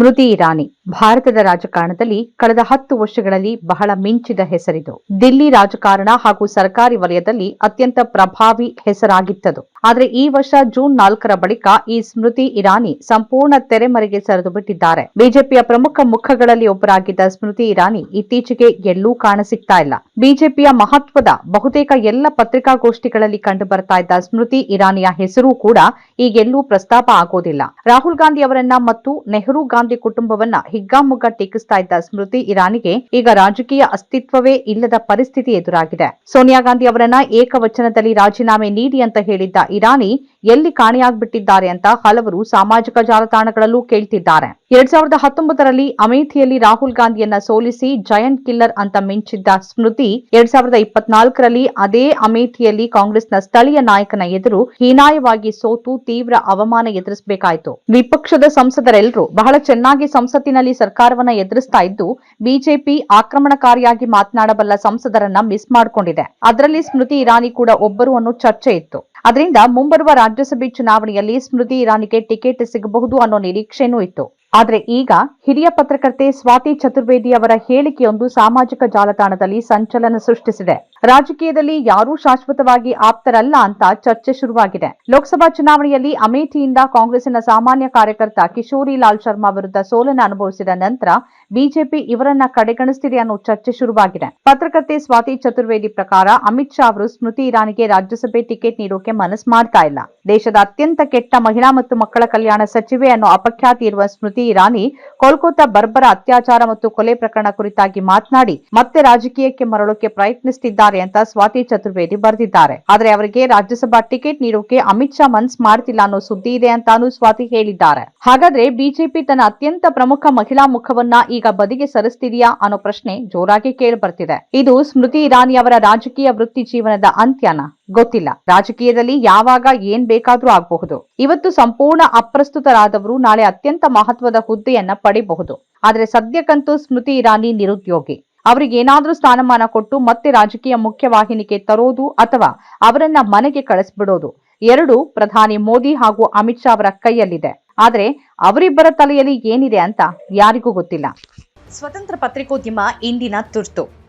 ಸ್ಮೃತಿ ಇರಾನಿ ಭಾರತದ ರಾಜಕಾರಣದಲ್ಲಿ ಕಳೆದ ಹತ್ತು ವರ್ಷಗಳಲ್ಲಿ ಬಹಳ ಮಿಂಚಿದ ಹೆಸರಿದು. ದಿಲ್ಲಿ ರಾಜಕಾರಣ ಹಾಗೂ ಸರ್ಕಾರಿ ವಲಯದಲ್ಲಿ ಅತ್ಯಂತ ಪ್ರಭಾವಿ ಹೆಸರಾಗಿತ್ತದು. ಆದರೆ ಈ ವರ್ಷ ಜೂನ್ ನಾಲ್ಕರ ಬಳಿಕ ಈ ಸ್ಮೃತಿ ಇರಾನಿ ಸಂಪೂರ್ಣ ತೆರೆಮರೆಗೆ ಸರಿದು ಬಿಟ್ಟಿದ್ದಾರೆ ಬಿಜೆಪಿಯ ಪ್ರಮುಖ ಮುಖಗಳಲ್ಲಿ ಒಬ್ಬರಾಗಿದ್ದ ಸ್ಮೃತಿ ಇರಾನಿ ಇತ್ತೀಚೆಗೆ ಎಲ್ಲೂ ಕಾಣಸಿಗ್ತಾ ಇಲ್ಲ. ಬಿಜೆಪಿಯ ಮಹತ್ವದ ಬಹುತೇಕ ಎಲ್ಲ ಪತ್ರಿಕಾಗೋಷ್ಠಿಗಳಲ್ಲಿ ಕಂಡು ಬರ್ತಾ ಇದ್ದ ಸ್ಮೃತಿ ಇರಾನಿಯ ಹೆಸರು ಕೂಡ ಈಗೆಲ್ಲೂ ಪ್ರಸ್ತಾಪ ಆಗೋದಿಲ್ಲ. ರಾಹುಲ್ ಗಾಂಧಿ ಅವರನ್ನ ಮತ್ತು ನೆಹರು ಗಾಂಧಿ ಕುಟುಂಬವನ್ನ ಹಿಗ್ಗಾಮುಗ್ಗ ಟೀಕಿಸ್ತಾ ಇದ್ದ ಸ್ಮೃತಿ ಇರಾನಿಗೆ ಈಗ ರಾಜಕೀಯ ಅಸ್ತಿತ್ವವೇ ಇಲ್ಲದ ಪರಿಸ್ಥಿತಿ ಎದುರಾಗಿದೆ. ಸೋನಿಯಾ ಗಾಂಧಿ ಅವರನ್ನ ಏಕವಚನದಲ್ಲಿ ರಾಜೀನಾಮೆ ನೀಡಿ ಅಂತ ಹೇಳಿದ್ದ ಇರಾನಿ ಎಲ್ಲಿ ಕಾಣೆಯಾಗ್ಬಿಟ್ಟಿದ್ದಾರೆ ಅಂತ ಹಲವರು ಸಾಮಾಜಿಕ ಜಾಲತಾಣಗಳಲ್ಲೂ ಕೇಳ್ತಿದ್ದಾರೆ. ಎರಡ್ ಸಾವಿರದ ಹತ್ತೊಂಬತ್ತರಲ್ಲಿ ಅಮೇಥಿಯಲ್ಲಿ ರಾಹುಲ್ ಗಾಂಧಿಯನ್ನ ಸೋಲಿಸಿ ಜಯಂಟ್ ಕಿಲ್ಲರ್ ಅಂತ ಮಿಂಚಿದ್ದ ಸ್ಮೃತಿ ಎರಡ್ ಸಾವಿರದ ಇಪ್ಪತ್ನಾಲ್ಕರಲ್ಲಿ ಅದೇ ಅಮೇಥಿಯಲ್ಲಿ ಕಾಂಗ್ರೆಸ್ನ ಸ್ಥಳೀಯ ನಾಯಕನ ಎದುರು ಹೀನಾಯವಾಗಿ ಸೋತು ತೀವ್ರ ಅವಮಾನ ಎದುರಿಸಬೇಕಾಯಿತು. ವಿಪಕ್ಷದ ಸಂಸದರೆಲ್ಲರೂ ಬಹಳ ಚೆನ್ನಾಗಿ ಸಂಸತ್ತಿನಲ್ಲಿ ಸರ್ಕಾರವನ್ನ ಎದುರಿಸ್ತಾ ಇದ್ದು ಬಿಜೆಪಿ ಆಕ್ರಮಣಕಾರಿಯಾಗಿ ಮಾತನಾಡಬಲ್ಲ ಸಂಸದರನ್ನ ಮಿಸ್ ಮಾಡಿಕೊಂಡಿದೆ. ಅದರಲ್ಲಿ ಸ್ಮೃತಿ ಇರಾನಿ ಕೂಡ ಒಬ್ಬರು ಅನ್ನೋ ಚರ್ಚೆ ಇತ್ತು. ಅದರಿಂದ ಮುಂಬರುವ ರಾಜ್ಯಸಭೆ ಚುನಾವಣೆಯಲ್ಲಿ ಸ್ಮೃತಿ ಇರಾನಿಗೆ ಟಿಕೆಟ್ ಸಿಗಬಹುದು ಅನ್ನೋ ನಿರೀಕ್ಷೆನೂ ಇತ್ತು. ಆದ್ರೆ ಈಗ ಹಿರಿಯ ಪತ್ರಕರ್ತೆ ಸ್ವಾತಿ ಚತುರ್ವೇದಿ ಅವರ ಹೇಳಿಕೆಯೊಂದು ಸಾಮಾಜಿಕ ಜಾಲತಾಣದಲ್ಲಿ ಸಂಚಲನ ಸೃಷ್ಟಿಸಿದೆ. ರಾಜಕೀಯದಲ್ಲಿ ಯಾರೂ ಶಾಶ್ವತವಾಗಿ ಆಪ್ತರಲ್ಲ ಅಂತ ಚರ್ಚೆ ಶುರುವಾಗಿದೆ. ಲೋಕಸಭಾ ಚುನಾವಣೆಯಲ್ಲಿ ಅಮೇಠಿಯಿಂದ ಕಾಂಗ್ರೆಸ್ನ ಸಾಮಾನ್ಯ ಕಾರ್ಯಕರ್ತ ಕಿಶೋರಿ ಲಾಲ್ ಶರ್ಮಾ ವಿರುದ್ಧ ಸೋಲನ್ನು ಅನುಭವಿಸಿದ ನಂತರ ಬಿಜೆಪಿ ಇವರನ್ನ ಕಡೆಗಣಿಸ್ತಿದೆ ಅನ್ನೋ ಚರ್ಚೆ ಶುರುವಾಗಿದೆ. ಪತ್ರಕರ್ತೆ ಸ್ವಾತಿ ಚತುರ್ವೇದಿ ಪ್ರಕಾರ ಅಮಿತ್ ಶಾ ಅವರು ಸ್ಮೃತಿ ಇರಾನಿಗೆ ರಾಜ್ಯಸಭೆ ಟಿಕೆಟ್ ನೀಡೋಕೆ ಮನಸ್ಸು ಮಾಡ್ತಾ ಇಲ್ಲ. ದೇಶದ ಅತ್ಯಂತ ಕೆಟ್ಟ ಮಹಿಳಾ ಮತ್ತು ಮಕ್ಕಳ ಕಲ್ಯಾಣ ಸಚಿವೆ ಅನ್ನೋ ಅಪಖ್ಯಾತಿ ಇರುವ ಸ್ಮೃತಿ ಇರಾನಿ ಕೋಲ್ಕತ್ತಾ ಬರ್ಬರ ಅತ್ಯಾಚಾರ ಮತ್ತು ಕೊಲೆ ಪ್ರಕರಣ ಕುರಿತಾಗಿ ಮಾತನಾಡಿ ಮತ್ತೆ ರಾಜಕೀಯಕ್ಕೆ ಮರಳೋಕೆ ಪ್ರಯತ್ನಿಸುತ್ತಿದ್ದಾರೆ ಅಂತ ಸ್ವಾತಿ ಚತುರ್ವೇದಿ ಬರೆದಿದ್ದಾರೆ. ಆದರೆ ಅವರಿಗೆ ರಾಜ್ಯಸಭಾ ಟಿಕೆಟ್ ನೀಡೋಕೆ ಅಮಿತ್ ಶಾ ಮನ್ಸ್ ಮಾಡ್ತಿಲ್ಲ ಅನ್ನೋ ಸುದ್ದಿ ಇದೆ ಅಂತಾನೂ ಸ್ವಾತಿ ಹೇಳಿದ್ದಾರೆ. ಹಾಗಾದ್ರೆ ಬಿಜೆಪಿ ತನ್ನ ಅತ್ಯಂತ ಪ್ರಮುಖ ಮಹಿಳಾ ಮುಖವನ್ನ ಈಗ ಬದಿಗೆ ಸರಿಸ್ತಿದೆಯಾ ಅನ್ನೋ ಪ್ರಶ್ನೆ ಜೋರಾಗಿ ಕೇಳಿ ಬರ್ತಿದೆ. ಇದು ಸ್ಮೃತಿ ಇರಾನಿ ಅವರ ರಾಜಕೀಯ ವೃತ್ತಿ ಜೀವನದ ಅಂತ್ಯನ? ಗೊತ್ತಿಲ್ಲ. ರಾಜಕೀಯದಲ್ಲಿ ಯಾವಾಗ ಏನ್ ಬೇಕಾದ್ರೂ ಆಗಬಹುದು. ಇವತ್ತು ಸಂಪೂರ್ಣ ಅಪ್ರಸ್ತುತರಾದವರು ನಾಳೆ ಅತ್ಯಂತ ಮಹತ್ವದ ಹುದ್ದೆಯನ್ನ ಪಡಿಬಹುದು. ಆದ್ರೆ ಸದ್ಯಕ್ಕಂತೂ ಸ್ಮೃತಿ ಇರಾನಿ ನಿರುದ್ಯೋಗಿ. ಅವರಿಗೆ ಏನಾದ್ರೂ ಸ್ಥಾನಮಾನ ಕೊಟ್ಟು ಮತ್ತೆ ರಾಜಕೀಯ ಮುಖ್ಯವಾಹಿನಿಗೆ ತರೋದು ಅಥವಾ ಅವರನ್ನ ಮನೆಗೆ ಕಳಿಸ್ಬಿಡೋದು ಎರಡು ಪ್ರಧಾನಿ ಮೋದಿ ಹಾಗೂ ಅಮಿತ್ ಶಾ ಅವರ ಕೈಯಲ್ಲಿದೆ. ಆದ್ರೆ ಅವರಿಬ್ಬರ ತಲೆಯಲ್ಲಿ ಏನಿದೆ ಅಂತ ಯಾರಿಗೂ ಗೊತ್ತಿಲ್ಲ. ಸ್ವತಂತ್ರ ಪತ್ರಿಕೋದ್ಯಮ ಇಂದಿನ ತುರ್ತು.